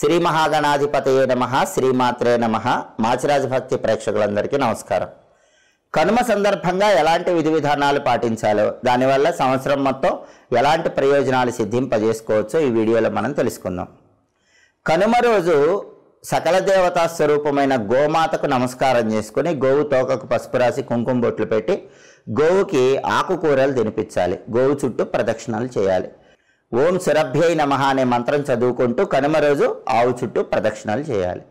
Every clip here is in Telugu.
శ్రీ మహాగణాధిపతయే నమ శ్రీమాత్రే నమ. మాచిరాజ భక్తి ప్రేక్షకులందరికీ నమస్కారం. కనుమ సందర్భంగా ఎలాంటి విధి విధానాలు పాటించాలో దానివల్ల సంవత్సరం మొత్తం ఎలాంటి ప్రయోజనాలు సిద్ధింపజేసుకోవచ్చో ఈ వీడియోలో మనం తెలుసుకుందాం. కనుమ రోజు సకల దేవతా స్వరూపమైన గోమాతకు నమస్కారం చేసుకుని గోవు తోకకు పసుపు రాసి కుంకుమ బొట్లు పెట్టి గోవుకి ఆకుకూరలు తినిపించాలి. గోవు చుట్టూ ప్రదక్షిణాలు చేయాలి. ఓం శరభ్యై నమ అనే మంత్రం చదువుకుంటూ కనుమ రోజు ఆవు చుట్టూ ప్రదక్షిణాలు చేయాలి.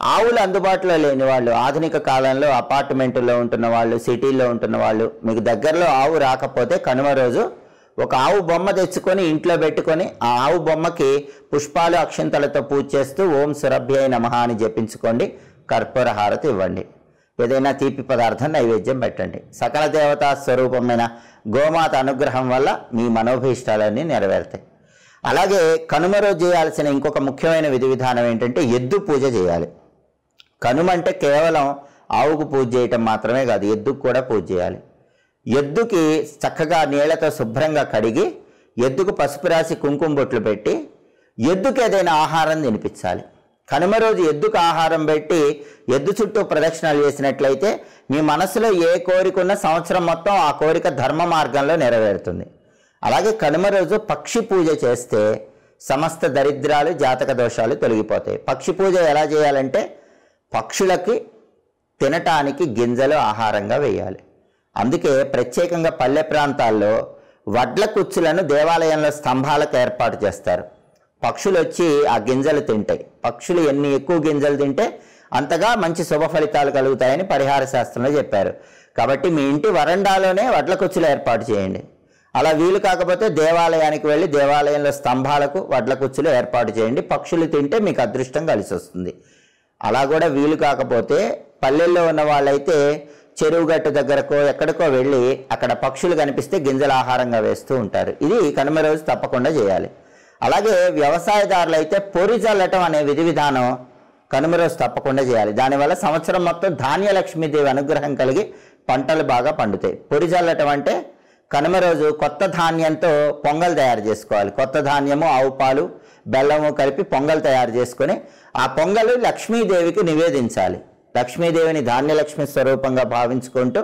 ఆవులు అందుబాటులో లేని వాళ్ళు ఆధునిక కాలంలో అపార్ట్మెంట్లో ఉంటున్న వాళ్ళు సిటీల్లో ఉంటున్న వాళ్ళు మీకు దగ్గరలో ఆవు రాకపోతే కనుమ రోజు ఒక ఆవు బొమ్మ తెచ్చుకొని ఇంట్లో పెట్టుకొని ఆ ఆవు బొమ్మకి పుష్పాలు అక్షంతలతో పూజ చేస్తూ ఓం సురభ్యై నమ అని జపించుకోండి. కర్పూర హారతి ఇవ్వండి. ఏదైనా తీపి పదార్థం నైవేద్యం పెట్టండి. సకల దేవతా స్వరూపమైన గోమాత అనుగ్రహం వల్ల మీ మనోభీష్టాలన్నీ నెరవేరుతాయి. అలాగే కనుమ రోజు చేయాల్సిన ఇంకొక ముఖ్యమైన విధి విధానం ఏంటంటే ఎద్దు పూజ చేయాలి. కనుమ అంటే కేవలం ఆవుకు పూజ చేయటం మాత్రమే కాదు ఎద్దుకు కూడా పూజ చేయాలి. ఎద్దుకి చక్కగా నీళ్ళతో శుభ్రంగా కడిగి ఎద్దుకు పసుపు రాసి కుంకుమ బొట్లు పెట్టి ఎద్దుకి ఏదైనా ఆహారం తినిపించాలి. కనుమ రోజు ఎద్దుకు ఆహారం పెట్టి ఎద్దు చుట్టూ ప్రదక్షిణలు చేసినట్లయితే మీ మనసులో ఏ కోరిక ఉన్న సంవత్సరం మొత్తం ఆ కోరిక ధర్మ మార్గంలో నెరవేరుతుంది. అలాగే కనుమ రోజు పక్షి పూజ చేస్తే సమస్త దరిద్రాలు జాతక దోషాలు తొలగిపోతాయి. పక్షి పూజ ఎలా చేయాలంటే పక్షులకి తినటానికి గింజలు ఆహారంగా వేయాలి. అందుకే ప్రత్యేకంగా పల్లె ప్రాంతాల్లో వడ్ల కుచ్చులను దేవాలయంలో స్తంభాలకు ఏర్పాటు చేస్తారు. పక్షులు వచ్చి ఆ గింజలు తింటాయి. పక్షులు ఎన్ని ఎక్కువ గింజలు తింటే అంతగా మంచి శుభ ఫలితాలు కలుగుతాయని పరిహార శాస్త్రంలో చెప్పారు. కాబట్టి మీ ఇంటి వరండాలోనే వడ్ల కుచ్చులు ఏర్పాటు చేయండి. అలా వీలు కాకపోతే దేవాలయానికి వెళ్ళి దేవాలయంలో స్తంభాలకు వడ్ల కుచ్చులు ఏర్పాటు చేయండి. పక్షులు తింటే మీకు అదృష్టం కలిసి వస్తుంది అలా కూడా వీలు కాకపోతే పల్లెల్లో ఉన్న వాళ్ళైతే చెరువు గట్టు దగ్గరకో ఎక్కడికో వెళ్ళి అక్కడ పక్షులు కనిపిస్తే గింజల ఆహారంగా వేస్తూ ఉంటారు. ఇది కనుమ రోజు తప్పకుండా చేయాలి. అలాగే వ్యవసాయదారులు అయితే పొరి చల్లటం అనే విధి విధానం కనుమ రోజు తప్పకుండా చేయాలి. దానివల్ల సంవత్సరం మొత్తం ధాన్య లక్ష్మీదేవి అనుగ్రహం కలిగి పంటలు బాగా పండుతాయి. పొరి చల్లటం అంటే కనుమ రోజు కొత్త ధాన్యంతో పొంగల్ తయారు చేసుకోవాలి. కొత్త ధాన్యము ఆవు పాలు బెల్లము కలిపి పొంగల్ తయారు చేసుకొని ఆ పొంగలు లక్ష్మీదేవికి నివేదించాలి. లక్ష్మీదేవిని ధాన్యలక్ష్మి స్వరూపంగా భావించుకుంటూ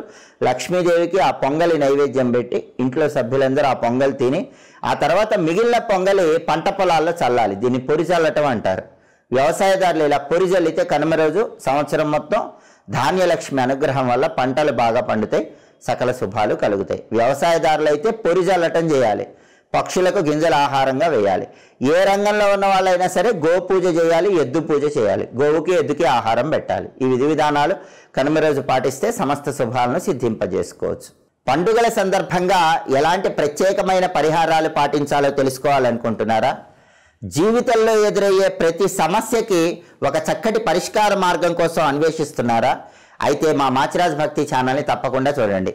లక్ష్మీదేవికి ఆ పొంగలి నైవేద్యం పెట్టి ఇంట్లో సభ్యులందరూ ఆ పొంగల్ తిని ఆ తర్వాత మిగిలిన పొంగలి పంట పొలాల్లో చల్లాలి. దీన్ని పొడి చల్లటం అంటారు. వ్యవసాయదారులు ఇలా పొరి చల్లితే కనుమ రోజు సంవత్సరం మొత్తం ధాన్యలక్ష్మి అనుగ్రహం వల్ల పంటలు బాగా పండుతాయి సకల శుభాలు కలుగుతాయి. వ్యవసాయదారులు అయితే పొరి చల్లటం చేయాలి. పక్షులకు గింజల ఆహారంగా వేయాలి. ఏ రంగంలో ఉన్న వాళ్ళైనా సరే గోపూజ చేయాలి ఎద్దు పూజ చేయాలి. గోవుకి ఎద్దుకి ఆహారం పెట్టాలి. ఈ విధి విధానాలు కనుమ రోజు పాటిస్తే సమస్త శుభాలను సిద్ధింపజేసుకోవచ్చు. పండుగల సందర్భంగా ఎలాంటి ప్రత్యేకమైన పరిహారాలు పాటించాలో తెలుసుకోవాలనుకుంటున్నారా? జీవితంలో ఎదురయ్యే ప్రతి సమస్యకి ఒక చక్కటి పరిష్కార మార్గం కోసం అన్వేషిస్తున్నారా? అయితే మా మాచిరాజ్ భక్తి ఛానల్ని తప్పకుండా చూడండి.